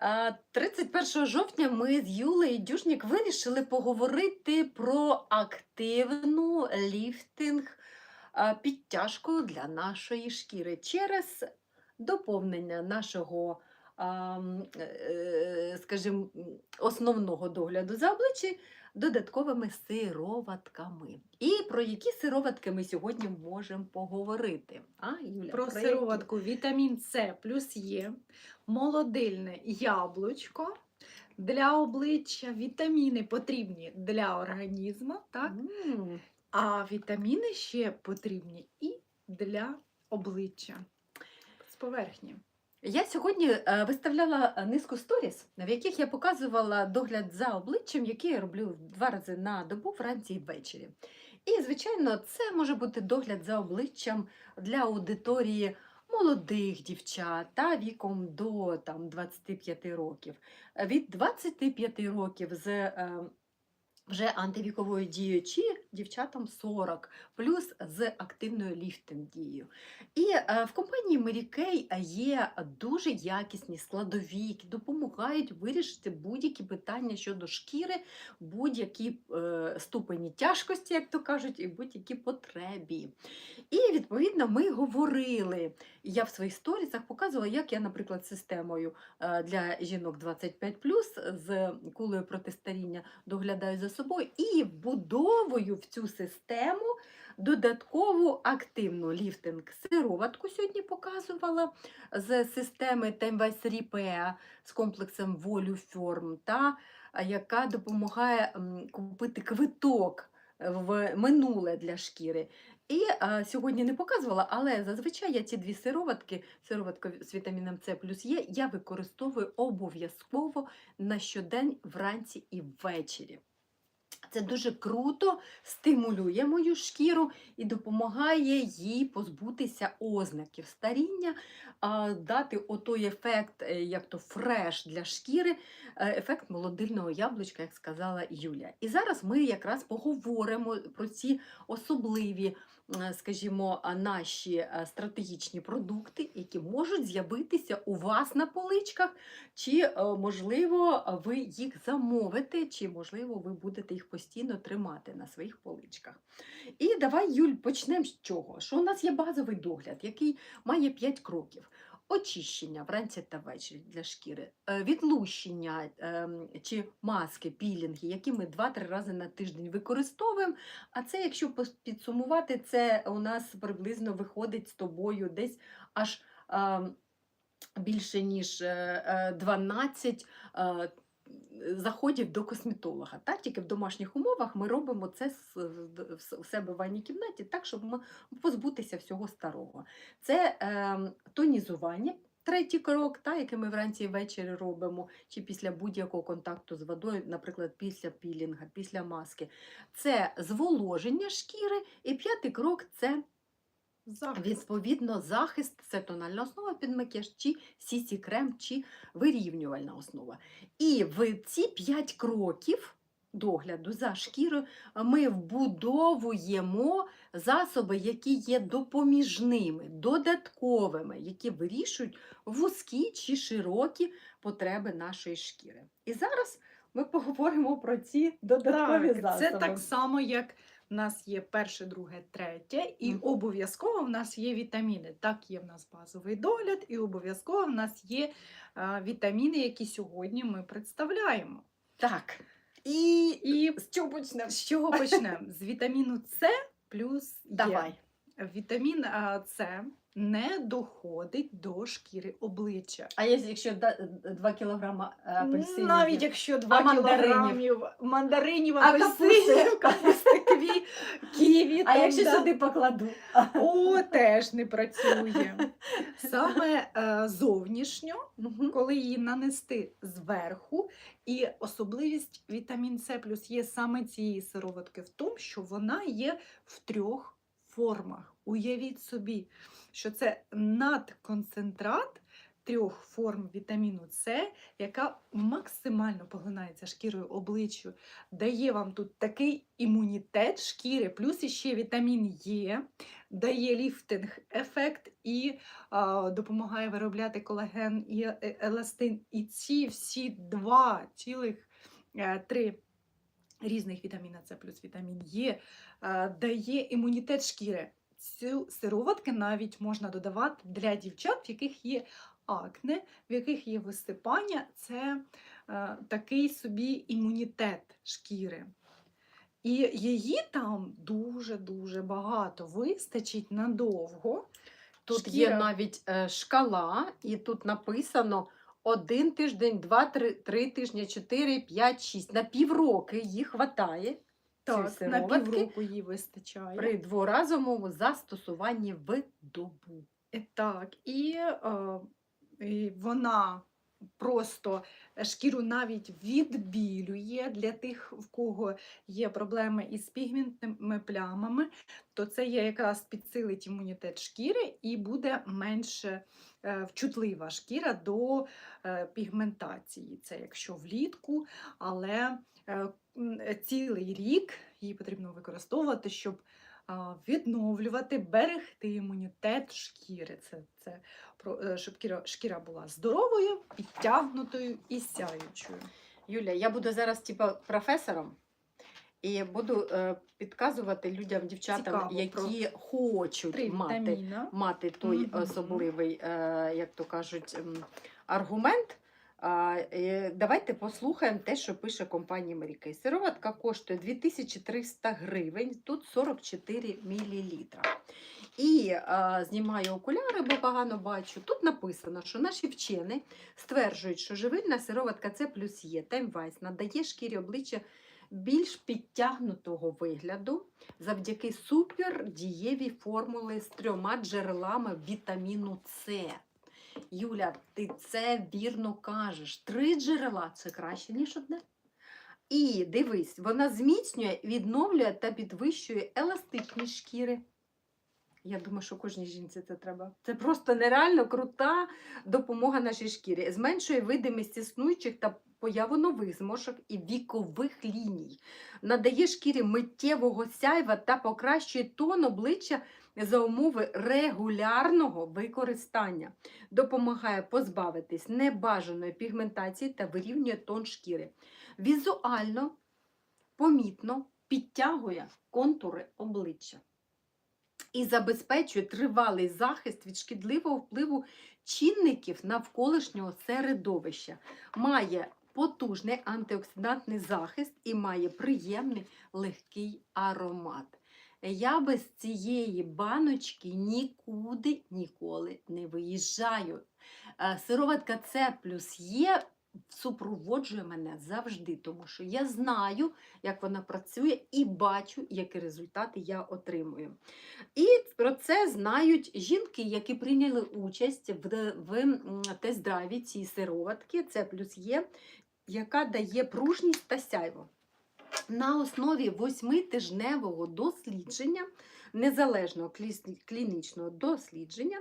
А, 31 жовтня ми з Юлею Дюшнік вирішили поговорити про активну ліфтинг підтяжку для нашої шкіри через доповнення нашого, м, е, скажімо, основного догляду за обличчям додатковими сироватками. І про які сироватки ми сьогодні можемо поговорити? А, Юля, Про які? сироватку вітамін С плюс Є, молодильне яблучко. Для обличчя вітаміни потрібні для організму, так? М. а вітаміни ще потрібні і для обличчя з поверхні. Я сьогодні е, виставляла е, низку сторіс, в яких я показувала догляд за обличчям, який я роблю два рази на добу вранці і ввечері. І, звичайно, це може бути догляд за обличчям для аудиторії молодих дівчат та віком до там, 25 років. Від 25 років з е, вже антивіковою дією чи дівчатам 40, плюс з активною ліфтинг дією. І е, в компанії Mary Kay є дуже якісні складові, які допомагають вирішити будь-які питання щодо шкіри, будь-які е, ступені тяжкості, як то кажуть, і будь-які потребі. І відповідно ми говорили. Я в своїх сторісах показувала, як я, наприклад, системою е, для жінок 25 з кулею протистаріння доглядаю за собою і вбудовую в цю систему додаткову активну ліфтинг сироватку сьогодні показувала з системи Timevice Repair з комплексом Voluform, та яка допомагає купити квиток в минуле для шкіри. І а, сьогодні не показувала, але зазвичай я ці дві сироватки, сироватка з вітаміном С плюс Є, я використовую обов'язково на щодень вранці і ввечері. Це дуже круто стимулює мою шкіру і допомагає їй позбутися ознаків старіння, дати отой ефект, е, як то фреш для шкіри, е, ефект молодильного яблучка, як сказала Юля. І зараз ми якраз поговоримо про ці особливі, скажімо, наші е, стратегічні продукти, які можуть з'явитися у вас на поличках, чи, е, можливо, ви їх замовите, чи, можливо, ви будете їх постійно тримати на своїх поличках. І давай, Юль, почнемо з чого? Що у нас є базовий догляд, який має 5 кроків. Очищення вранці та ввечері для шкіри, е, відлущення ем, чи маски, пілінги, які ми 2-3 рази на тиждень використовуємо. А це, якщо підсумувати, це у нас приблизно виходить з тобою десь аж ем, більше ніж е, е, 12 е, заходів до косметолога. Та? Тільки в домашніх умовах ми робимо це в- себе в ванній кімнаті так, щоб позбутися всього старого. Це е, тонізування. Третій крок, та, який ми вранці і ввечері робимо, чи після будь-якого контакту з водою, наприклад, після пілінга, після маски, це зволоження шкіри. І п'ятий крок це Захист. Відповідно, захист це тональна основа під макіяж, чи сісі крем, чи вирівнювальна основа. І в ці п'ять кроків догляду за шкірою ми вбудовуємо засоби, які є допоміжними, додатковими, які вирішують вузькі чи широкі потреби нашої шкіри. І зараз ми поговоримо про ці додаткові Так, засоби. це так само, як в нас є перше, друге, третє, і обов'язково в нас є вітаміни. Так, є в нас базовий догляд, і обов'язково в нас є а, вітаміни, які сьогодні ми представляємо. Так. І, І з чого почнемо? з чого почнемо? З вітаміну С плюс Є. Давай. Вітамін а, С не доходить до шкіри обличчя. А якщо 2 кілограма е, апельсинів? Навіть якщо 2 мандаринів? кілограмів мандаринів, А апельсинів, капусти, кві, ківі, А якщо да. сюди покладу? О, теж не працює. Саме е, зовнішньо, Мгм. коли її нанести зверху, і особливість вітамін С плюс є саме цієї сироватки в тому, що вона є в трьох формах. Уявіть собі, що це надконцентрат трьох форм вітаміну С, яка максимально поглинається шкірою обличчю, дає вам тут такий імунітет шкіри, плюс іще вітамін Е, дає ліфтинг ефект і а, допомагає виробляти колаген і е- еластин. І ці всі два цілих е, три різних вітаміна С плюс вітамін Е е, дає імунітет шкіри. Цю сироватки навіть можна додавати для дівчат, в яких є акне, в яких є висипання. Це е, такий собі імунітет шкіри. І її там дуже-дуже багато. Вистачить надовго. Тут є навіть е, шкала, і тут написано один тиждень, два, три, три тижні, чотири, п'ять, шість. На півроки їх вистачає Так, на півроку її вистачає. при дворазовому застосуванні в добу. Е, Так, і, е, вона просто шкіру навіть відбілює для тих, в кого є проблеми із пігментними плямами, то це є якраз підсилить імунітет шкіри і буде менше е, вчутлива шкіра до е, пігментації. Це якщо влітку, але е, е, цілий рік її потрібно використовувати, щоб відновлювати, берегти імунітет шкіри. Це, це про- е, щоб шкіра, шкіра була здоровою, підтягнутою і сяючою. Юля, я буду зараз типа професором і буду е, підказувати людям, дівчатам, Цікаво, які хочуть Три мати, вітаміна. мати той Мгм. особливий, е, як то кажуть, аргумент. Е, Давайте послухаємо те, що пише компанія Маріки. Сироватка коштує 2300 гривень, тут 44 мл. І знімаю окуляри, бо погано бачу. Тут написано, що наші вчені стверджують, що живильна сироватка С плюс Є Таймвайс надає шкірі обличчя більш підтягнутого вигляду завдяки супердієвій формули з трьома джерелами вітаміну С. Юля, ти це вірно кажеш. Три джерела це краще, ніж одне. І дивись, вона зміцнює, відновлює та підвищує еластичність шкіри. Я думаю, що кожній жінці це треба. Це просто нереально крута допомога нашій шкірі. Зменшує видимість існуючих та появу нових зморшок і вікових ліній. Надає шкірі миттєвого сяйва та покращує тон обличчя за умови регулярного використання. Допомагає позбавитись небажаної пігментації та вирівнює тон шкіри. Візуально, помітно підтягує контури обличчя і забезпечує тривалий захист від шкідливого впливу чинників навколишнього середовища. Має потужний антиоксидантний захист і має приємний легкий аромат. Я без цієї баночки нікуди ніколи не виїжджаю. Е, Сироватка С плюс Є супроводжує мене завжди, тому що я знаю, як вона працює, і бачу, які результати я отримую. І про це знають жінки, які прийняли участь в, в тест-драйві цієї сироватки, це плюс є, яка дає пружність та сяйво. На основі восьмитижневого дослідження, незалежного клінічного дослідження,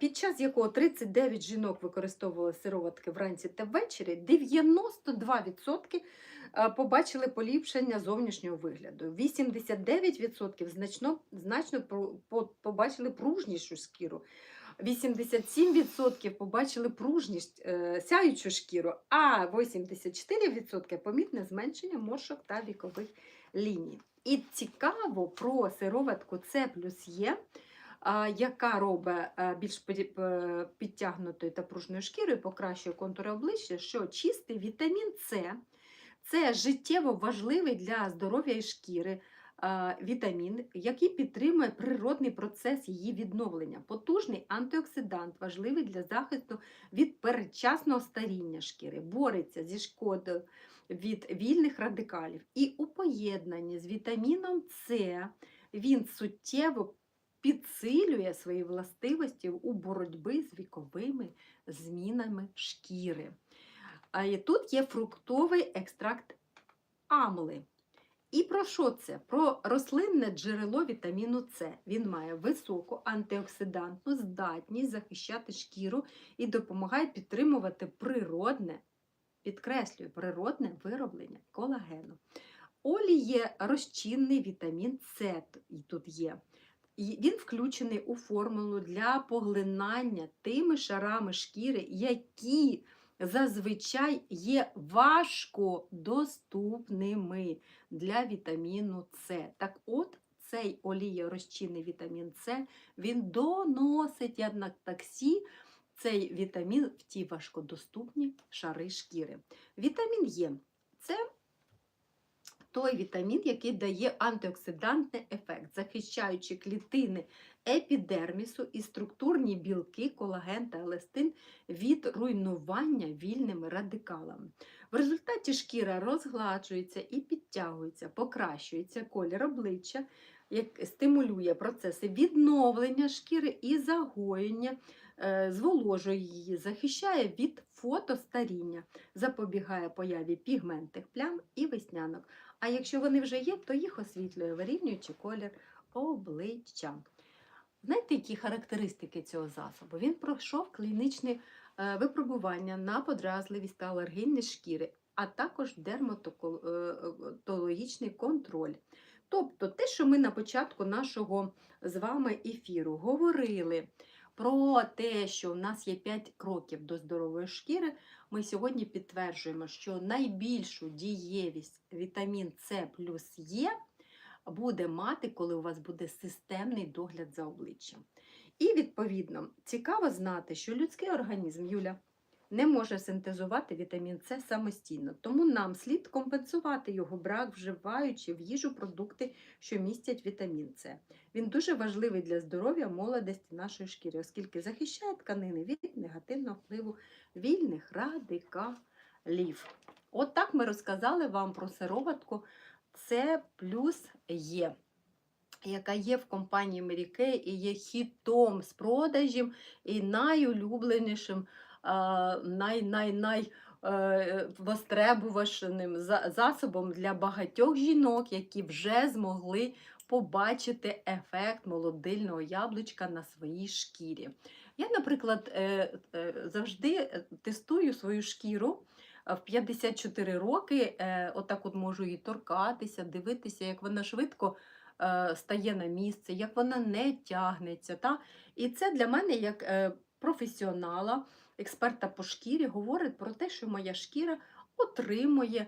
під час якого 39 жінок використовували сироватки вранці та ввечері, 92% побачили поліпшення зовнішнього вигляду. 89% значно, значно побачили пружнішу шкіру. 87% побачили пружність, е, сяючу шкіру, а 84% помітне зменшення моршок та вікових ліній. І цікаво про сироватку С плюс Є, а, яка робить е, більш е, підтягнутою та пружною шкірою, покращує контури обличчя, що чистий вітамін С це життєво важливий для здоров'я і шкіри вітамін, який підтримує природний процес її відновлення. Потужний антиоксидант, важливий для захисту від передчасного старіння шкіри, бореться зі шкодою від вільних радикалів. І у поєднанні з вітаміном С він суттєво підсилює свої властивості у боротьбі з віковими змінами шкіри. І тут є фруктовий екстракт амли. І про що це? Про рослинне джерело вітаміну С. Він має високу антиоксидантну здатність захищати шкіру і допомагає підтримувати природне, підкреслюю, природне вироблення колагену. Олій є розчинний вітамін С, і тут є. І Він включений у формулу для поглинання тими шарами шкіри, які зазвичай є важко доступними для вітаміну С. Так от, цей олієрозчинний вітамін С, він доносить як на таксі цей вітамін в ті важкодоступні шари шкіри. Вітамін Е це той вітамін, який дає антиоксидантний ефект, захищаючи клітини епідермісу і структурні білки, колаген та еластин від руйнування вільними радикалами. В результаті шкіра розгладжується і підтягується, покращується колір обличчя, як стимулює процеси відновлення шкіри і загоєння, е, зволожує її, захищає від фотостаріння, запобігає появі пігментних плям і веснянок. А якщо вони вже є, то їх освітлює, вирівнюючи колір обличчя. Знаєте, які характеристики цього засобу? Він пройшов клінічне е, випробування на подразливість та алергійність шкіри, а також дерматологічний контроль. Тобто те, що ми на початку нашого з вами ефіру говорили про те, що у нас є 5 кроків до здорової шкіри, ми сьогодні підтверджуємо, що найбільшу дієвість вітамін С плюс Е буде мати, коли у вас буде системний догляд за обличчям. І, відповідно, цікаво знати, що людський організм, Юля, не може синтезувати вітамін С самостійно, тому нам слід компенсувати його брак, вживаючи в їжу продукти, що містять вітамін С. Він дуже важливий для здоров'я молодості нашої шкіри, оскільки захищає тканини від негативного впливу вільних радикалів. От так ми розказали вам про сироватку С плюс Е, яка є в компанії Mary і є хітом з продажів і найулюбленішим, а, най, най, най, е, востребуваним засобом для багатьох жінок, які вже змогли побачити ефект молодильного яблучка на своїй шкірі. Я, наприклад, е, е, завжди тестую свою шкіру. А В 54 роки е, отак от можу її торкатися, дивитися, як вона швидко е, стає на місце, як вона не тягнеться. Та? І це для мене, як е, професіонала, експерта по шкірі, говорить про те, що моя шкіра отримує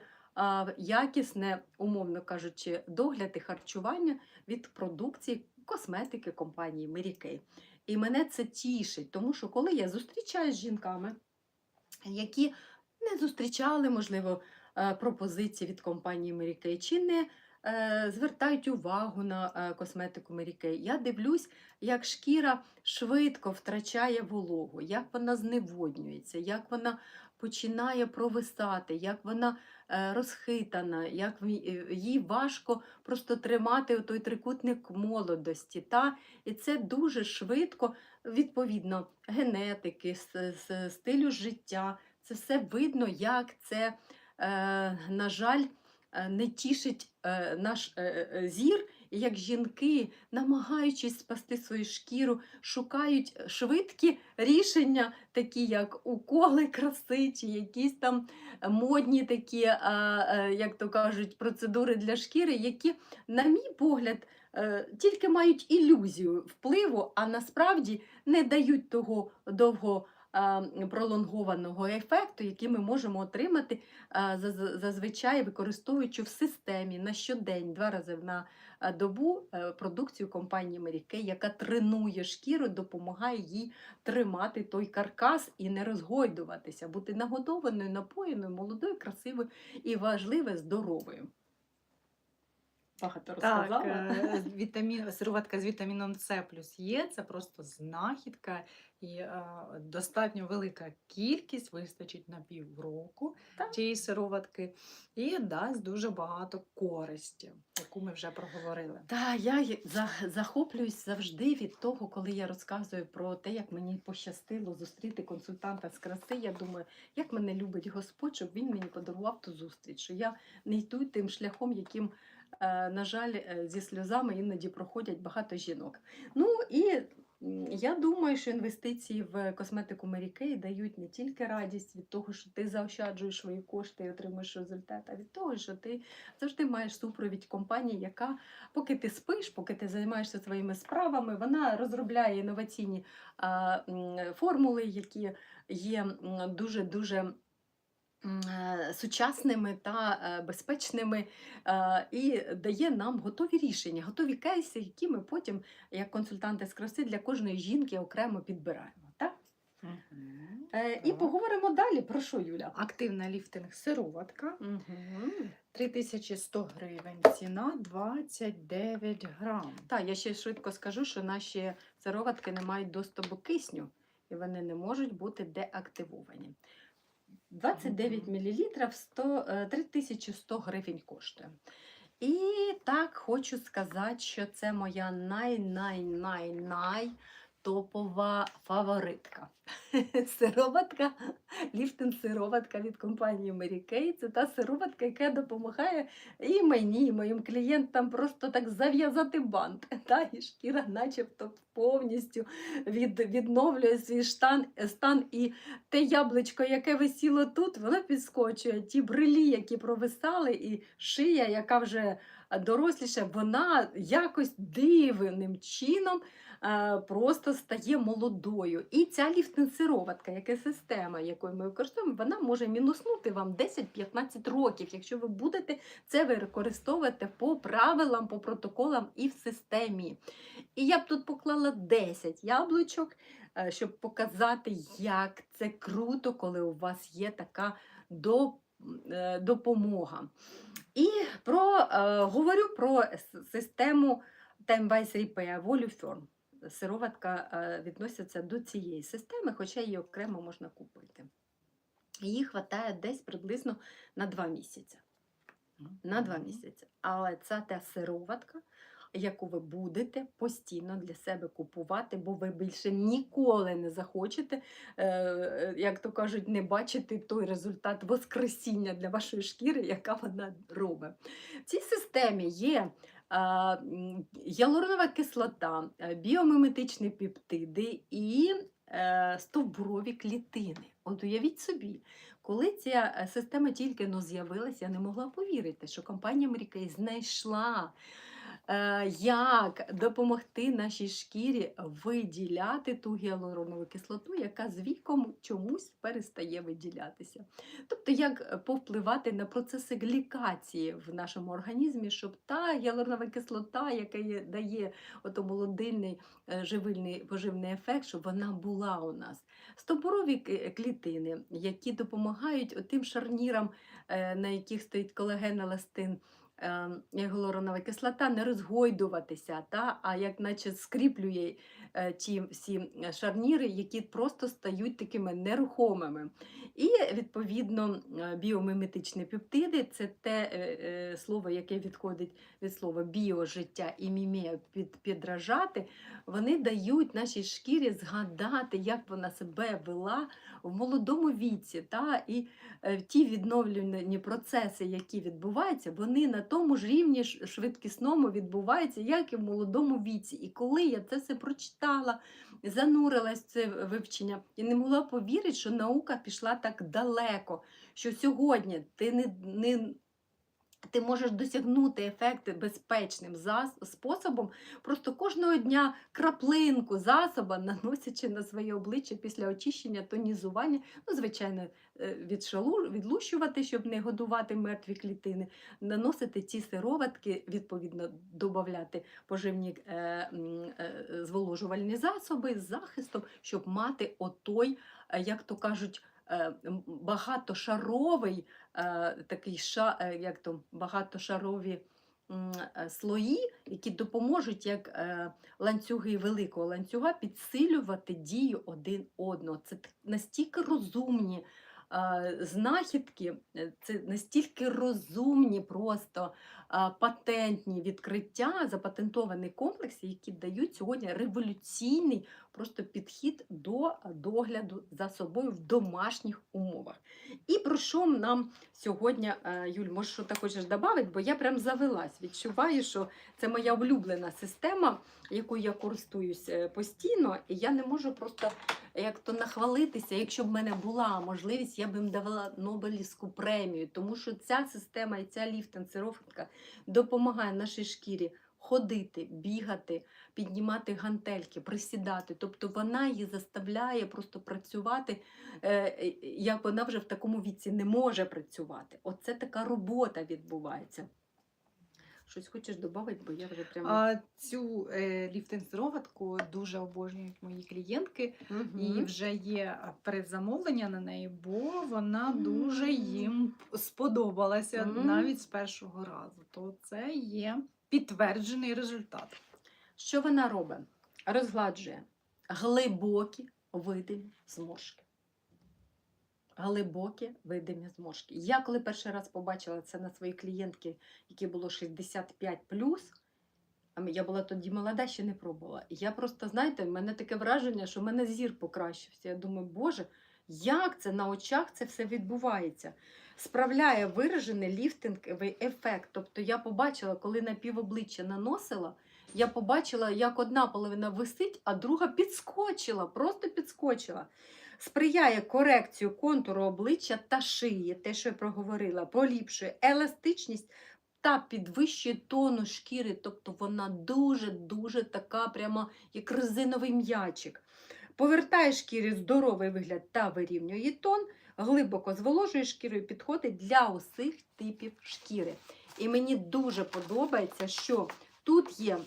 якісне, умовно кажучи, догляд і харчування від продукції косметики компанії Kay. І мене це тішить, тому що коли я зустрічаюся з жінками, які не зустрічали, можливо, е, пропозиції від компанії Mary Kay, чи не е, звертають увагу на е, косметику Mary Kay. Я дивлюсь, як шкіра швидко втрачає вологу, як вона зневоднюється, як вона починає провисати, як вона розхитана, як їй важко просто тримати той трикутник молодості. Та? І це дуже швидко, відповідно, генетики, стилю життя. Це все видно, як це, е, на жаль, е, не тішить е, наш зір, і як жінки, намагаючись спасти свою шкіру, шукають швидкі рішення, такі як уколи краси, чи якісь там модні такі, як то кажуть, процедури для шкіри, які, на мій погляд, тільки мають ілюзію впливу, а насправді не дають того довго пролонгованого ефекту, який ми можемо отримати зазвичай використовуючи в системі на щодень, два рази на добу е, продукцію компанії Kay, яка тренує шкіру, допомагає їй тримати той каркас і не розгойдуватися, бути нагодованою, напоєною, молодою, красивою і важливо здоровою. Багато розказала. е, вітамін, сироватка з вітаміном С плюс Є це просто знахідка і е, достатньо велика кількість, вистачить на півроку Так. цієї сироватки і дасть дуже багато користі, яку ми вже проговорили. Та я за, захоплююсь завжди від того, коли я розказую про те, як мені пощастило зустріти консультанта з краси. Я думаю, як мене любить Господь, щоб він мені подарував ту зустріч, що я не йду тим шляхом, яким е, на жаль, е, зі сльозами іноді проходять багато жінок. Ну і я думаю, що інвестиції в косметику Kay дають не тільки радість від того, що ти заощаджуєш свої кошти і отримуєш результат, а від того, що ти завжди маєш супровідь компанії, яка, поки ти спиш, поки ти займаєшся своїми справами, вона розробляє інноваційні формули, які є дуже-дуже м, е, сучасними та е, безпечними е, і дає нам готові рішення, готові кейси, які ми потім, як консультанти з краси, для кожної жінки окремо підбираємо. Так? Е, І Так. поговоримо далі. Про що, Юля? Активна ліфтинг сироватка. Угу. 3100 гривень. Ціна 29 грам. Так, я ще швидко скажу, що наші сироватки не мають доступу кисню, і вони не можуть бути деактивовані. 29 Мгм. мл 100, е, 3100 гривень коштує. І так хочу сказати, що це моя най-най-най-най топова фаворитка. Сироватка, ліфтинг сироватка від компанії Mary Kay. Це та сироватка, яка допомагає і мені, і моїм клієнтам просто так зав'язати бант. Та, і шкіра начебто повністю від, відновлює свій штан, стан. І те яблучко, яке висіло тут, воно підскочує. Ті брилі, які провисали, і шия, яка вже доросліша, вона якось дивним чином просто стає молодою. І ця ліфтинсироватка, яка система, якою ми використовуємо, вона може мінуснути вам 10-15 років, якщо ви будете це використовувати по правилам, по протоколам і в системі. І я б тут поклала 10 яблучок, е, щоб показати, як це круто, коли у вас є така е, допомога. І про, е, говорю про систему Timewise Repair Voluform. Сироватка е, відноситься до цієї системи, хоча її окремо можна купити. Її вистачає десь приблизно на 2 місяці. На 2 місяці. Але це та сироватка, яку ви будете постійно для себе купувати, бо ви більше ніколи не захочете, е, як то кажуть, не бачити той результат воскресіння для вашої шкіри, яка вона робить. В цій системі є а, м, гіалуронова кислота, е, біомиметичні пептиди і е, стовбурові клітини. От уявіть собі, коли ця е, система тільки но з'явилася, я не могла повірити, що компанія Мрікей знайшла, як допомогти нашій шкірі виділяти ту гіалуронову кислоту, яка з віком чомусь перестає виділятися. Тобто, як е, повпливати на процеси глікації в нашому організмі, щоб та гіалуронова кислота, яка дає ото молодильний е, живильний поживний ефект, щоб вона була у нас. Стовбурові к- клітини, які допомагають тим шарнірам, е, на яких стоїть колаген, еластин, е, гіалуронова кислота, не розгойдуватися, та, а як наче скріплює е, ті всі шарніри, які просто стають такими нерухомими. І відповідно е, біомиметичні пептиди це те е, е, слово, яке відходить від слова біожиття і мімія під, підражати, вони дають нашій шкірі згадати, як вона себе вела в молодому віці. Та? І е, ті відновлювані процеси, які відбуваються, вони на тому ж рівні швидкісному відбувається, як і в молодому віці. І коли я це все прочитала, занурилась в це вивчення і не могла повірити, що наука пішла так далеко, що сьогодні ти не, не ти можеш досягнути ефекти безпечним способом, просто кожного дня краплинку засоба, наносячи на своє обличчя після очищення, тонізування, ну, звичайно, е, відшалу- відлущувати, щоб не годувати мертві клітини, наносити ці сироватки, відповідно, додати поживні е, е, зволожувальні засоби з захистом, щоб мати отой, е, як то кажуть, багатошаровий е, такий е, як то, багатошарові е, слої, які допоможуть як е, ланцюги великого ланцюга підсилювати дію один одного. Це настільки розумні е, знахідки, е, це настільки розумні, просто е, патентні відкриття, запатентовані комплекси, які дають сьогодні революційний просто підхід до догляду за собою в домашніх умовах. І про що нам сьогодні, е, Юль, може, що ти хочеш додати, бо я прям завелась. Відчуваю, що це моя улюблена система, якою я користуюсь е, постійно, і я не можу просто як то нахвалитися. Якщо б в мене була можливість, я б їм давала Нобелівську премію, тому що ця система і ця ліфтенсировка допомагає нашій шкірі ходити, бігати, піднімати гантельки, присідати. Тобто вона її заставляє просто працювати, е, як вона вже в такому віці не може працювати. Оце така робота відбувається. Щось хочеш додати, бо я вже прямо. А цю е, ліфтинг-сироватку дуже обожнюють мої клієнтки. Мгм. І вже є предзамовлення на неї, бо вона дуже їм сподобалася Мгм. навіть з першого разу. То це є підтверджений результат. Що вона робить? Розгладжує глибокі видимі зморшки. Глибокі видимі зморшки. Я коли перший раз побачила це на своїй клієнтки, які було 65 а я була тоді молода, ще не пробувала. Я просто, знаєте, в мене таке враження, що в мене зір покращився. Я думаю, Боже, як це на очах це все відбувається? Справляє виражений ліфтинговий ефект. Тобто я побачила, коли на півобличчя наносила, я побачила, як одна половина висить, а друга підскочила, просто підскочила. Сприяє корекцію контуру обличчя та шиї, те, що я проговорила, поліпшує еластичність та підвищує тонус шкіри. Тобто вона дуже-дуже така, прямо як резиновий м'ячик. Повертає шкірі здоровий вигляд та вирівнює тон, глибоко зволожує шкіру і підходить для усіх типів шкіри. І мені дуже подобається, що тут є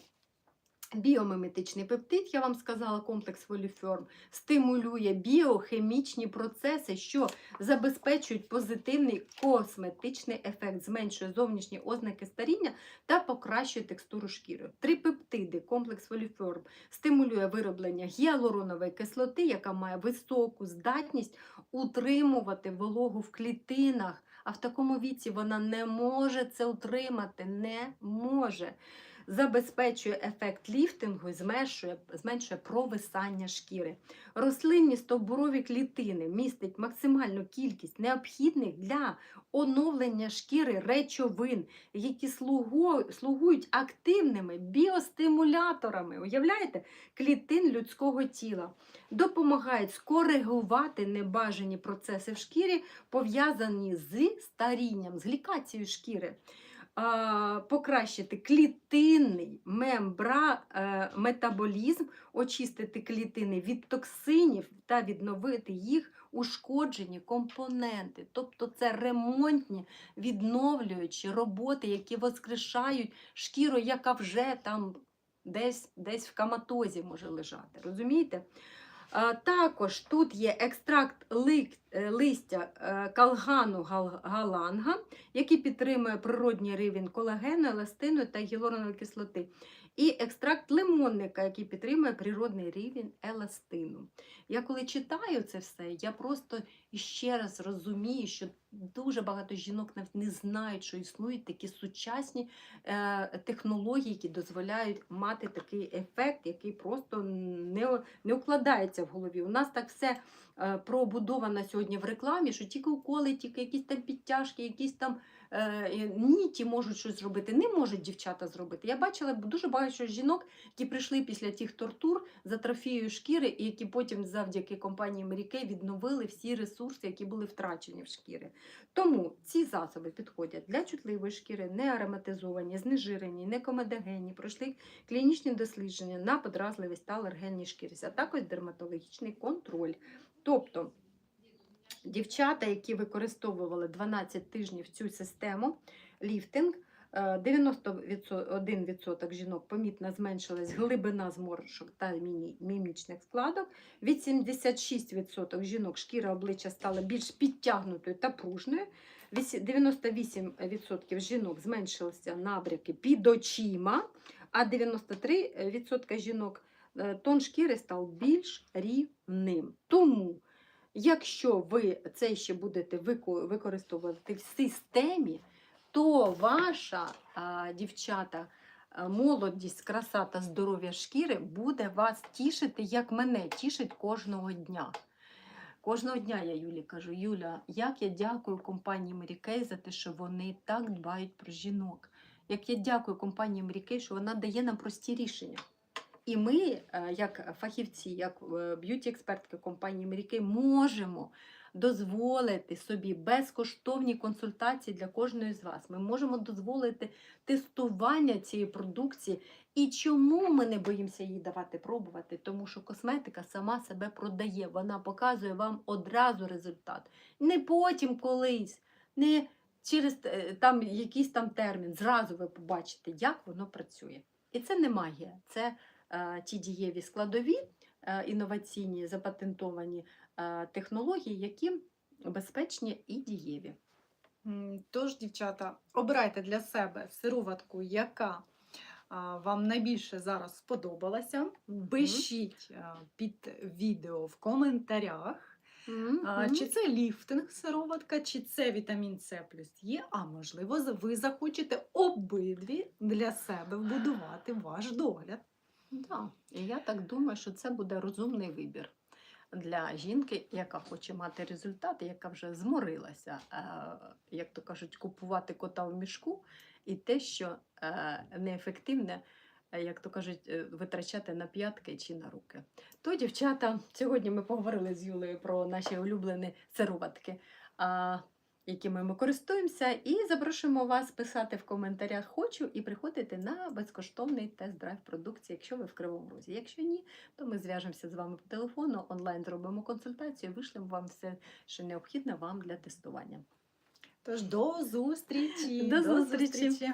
біомиметичний пептид, я вам сказала, комплекс Воліферм, стимулює біохімічні процеси, що забезпечують позитивний косметичний ефект, зменшує зовнішні ознаки старіння та покращує текстуру шкіри. Три пептиди, комплекс Воліферм, стимулює вироблення гіалуронової кислоти, яка має високу здатність утримувати вологу в клітинах. А в такому віці вона не може це утримати, не може. Забезпечує ефект ліфтингу і зменшує, зменшує провисання шкіри. Рослинні стовбурові клітини містять максимальну кількість необхідних для оновлення шкіри речовин, які слугують активними біостимуляторами. Уявляєте? Клітин людського тіла допомагають скоригувати небажані процеси в шкірі, пов'язані з старінням, з глікацією шкіри. Покращити клітинний мембра, е, метаболізм, очистити клітини від токсинів та відновити їх ушкоджені компоненти. Тобто це ремонтні, відновлюючі роботи, які воскрешають шкіру, яка вже там десь, десь в каматозі може лежати. Розумієте? Також тут є екстракт е, листя е, калгану галанга, який підтримує природній рівень колагену, еластину та гіалуронової кислоти. І екстракт лимонника, який підтримує природний рівень еластину. Я коли читаю це все, я просто ще раз розумію, що дуже багато жінок навіть не знають, що існують такі сучасні е, технології, які дозволяють мати такий ефект, який просто не, не укладається в голові. У нас так все е, пробудовано сьогодні в рекламі, що тільки уколи, тільки якісь там підтяжки, якісь там е, ніті можуть щось зробити. Не можуть дівчата зробити. Я бачила дуже багато жінок, які прийшли після тих тортур за трофією шкіри, і які потім завдяки компанії Mary відновили всі ресурси, які були втрачені в шкіри. Тому ці засоби підходять для чутливої шкіри, не ароматизовані, знежирені, не комедогенні, пройшли клінічні дослідження на подразливість та алергенні шкіри, а також дерматологічний контроль. Тобто дівчата, які використовували 12 тижнів цю систему, ліфтинг, е, 91% жінок помітно зменшилась глибина зморшок та мімічних складок. Від 76% жінок шкіра обличчя стала більш підтягнутою та пружною. 98% жінок зменшилися набряки під очима, а 93% жінок е, тон шкіри став більш рівним. Тому, якщо ви це ще будете використовувати в системі, то ваша дівчата. Молодість, краса та здоров'я шкіри буде вас тішити, як мене тішить кожного дня. Кожного дня я Юлі кажу: Юля, як я дякую компанії Kay за те, що вони так дбають про жінок. Як я дякую компанії Kay, що вона дає нам прості рішення. І ми, е, як фахівці, як б'юті-експертки компанії Kay, можемо дозволити собі безкоштовні консультації для кожної з вас. Ми можемо дозволити тестування цієї продукції. І чому ми не боїмося її давати пробувати? Тому що косметика сама себе продає, вона показує вам одразу результат. Не потім колись, не через е, там якийсь там термін. Зразу ви побачите, як воно працює. І це не магія, це е, ті дієві складові, е, інноваційні, запатентовані е, технології, які безпечні і дієві. Тож, дівчата, обирайте для себе сироватку, яка вам найбільше зараз сподобалася. Пишіть під відео в коментарях, чи це ліфтинг сироватка, чи це вітамін С плюс Є, а можливо, ви захочете обидві для себе вбудувати ваш догляд. Да. Я так думаю, що це буде розумний вибір для жінки, яка хоче мати результати, яка вже зморилася, е, як то кажуть, купувати кота в мішку, і те, що е, неефективне, е, як то кажуть, витрачати на п'ятки чи на руки. То, дівчата, сьогодні ми поговорили з Юлею про наші улюблені сироватки. Якими ми користуємося, і запрошуємо вас писати в коментарях хочу і приходити на безкоштовний тест-драйв продукції, якщо ви в Кривому Розі. Якщо ні, то ми зв'яжемося з вами по телефону, онлайн зробимо консультацію, вишлемо вам все, що необхідно вам для тестування. Тож до зустрічі! До зустрічі. зустрічі.